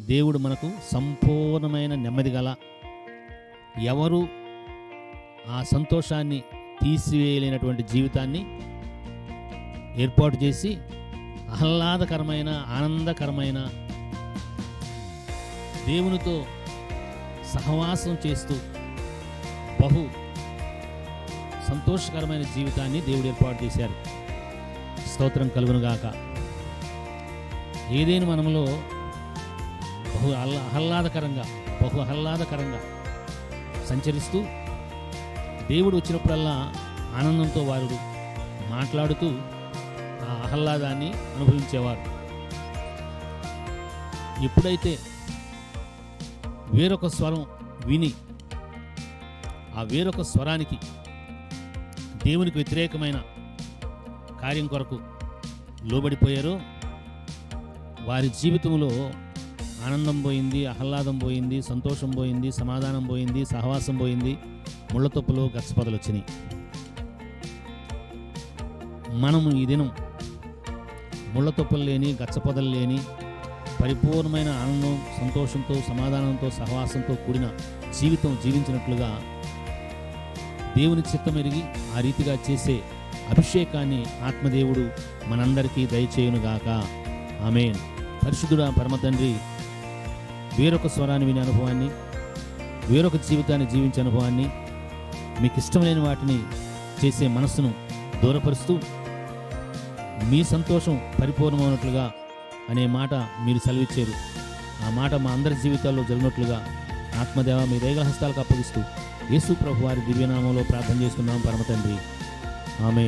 దేవుడు మనకు సంపూర్ణమైన నెమ్మది గల ఎవరు ఆ సంతోషాన్ని తీసివేయలేనటువంటి జీవితాన్ని ఏర్పాటు చేసి ఆహ్లాదకరమైన ఆనందకరమైన దేవునితో సహవాసం చేస్తూ బహు సంతోషకరమైన జీవితాన్ని దేవుడు ఏర్పాటు చేశారు. స్తోత్రం కలుగునుగాక. ఏదైనా మనములో బహు ఆహ్లాదకరంగా బహు ఆహ్లాదకరంగా సంచరిస్తూ దేవుడు వచ్చినప్పుడల్లా ఆనందంతో వారు మాట్లాడుతూ ఆ ఆహ్లాదాన్ని అనుభవించేవారు. ఎప్పుడైతే వేరొక స్వరం విని ఆ వేరొక స్వరానికి దేవునికి వ్యతిరేకమైన కార్యం కొరకు లోబడిపోయారో వారి జీవితంలో ఆనందం పోయింది ఆహ్లాదం పోయింది సంతోషం పోయింది సమాధానం పోయింది సహవాసం పోయింది. ముళ్ళతొప్పులు గచ్చపదలు వచ్చినాయి. మనము ఈ దినం ముళ్ళతొప్పులు లేని గచ్చపదలు లేని పరిపూర్ణమైన ఆనందం సంతోషంతో సమాధానంతో సహవాసంతో కూడిన జీవితం జీవించినట్లుగా దేవుని చిత్తం ఎరిగి ఆ రీతిగా చేసే అభిషేకాన్ని ఆత్మదేవుడు మనందరికీ దయచేయునుగాక. ఆమెన్. పరిశుద్ధుడా పరమ తండ్రి వేరొక స్వరాన్ని వినే అనుభవాన్ని వేరొక జీవితాన్ని జీవించే అనుభవాన్ని మీకు ఇష్టమైన వాటిని చేసే మనస్సును దూరపరుస్తూ మీ సంతోషం పరిపూర్ణమైనట్లుగా అనే మాట మీరు సెలవిచ్చారు. ఆ మాట మా అందరి జీవితాల్లో జరిగినట్లుగా ఆత్మదేవ మీ రేగల హస్తాలకు అప్పగిస్తూ యేసు ప్రభు వారి దివ్యనామంలో ప్రార్థన చేస్తున్నాం పరమ తండ్రి. ఆమె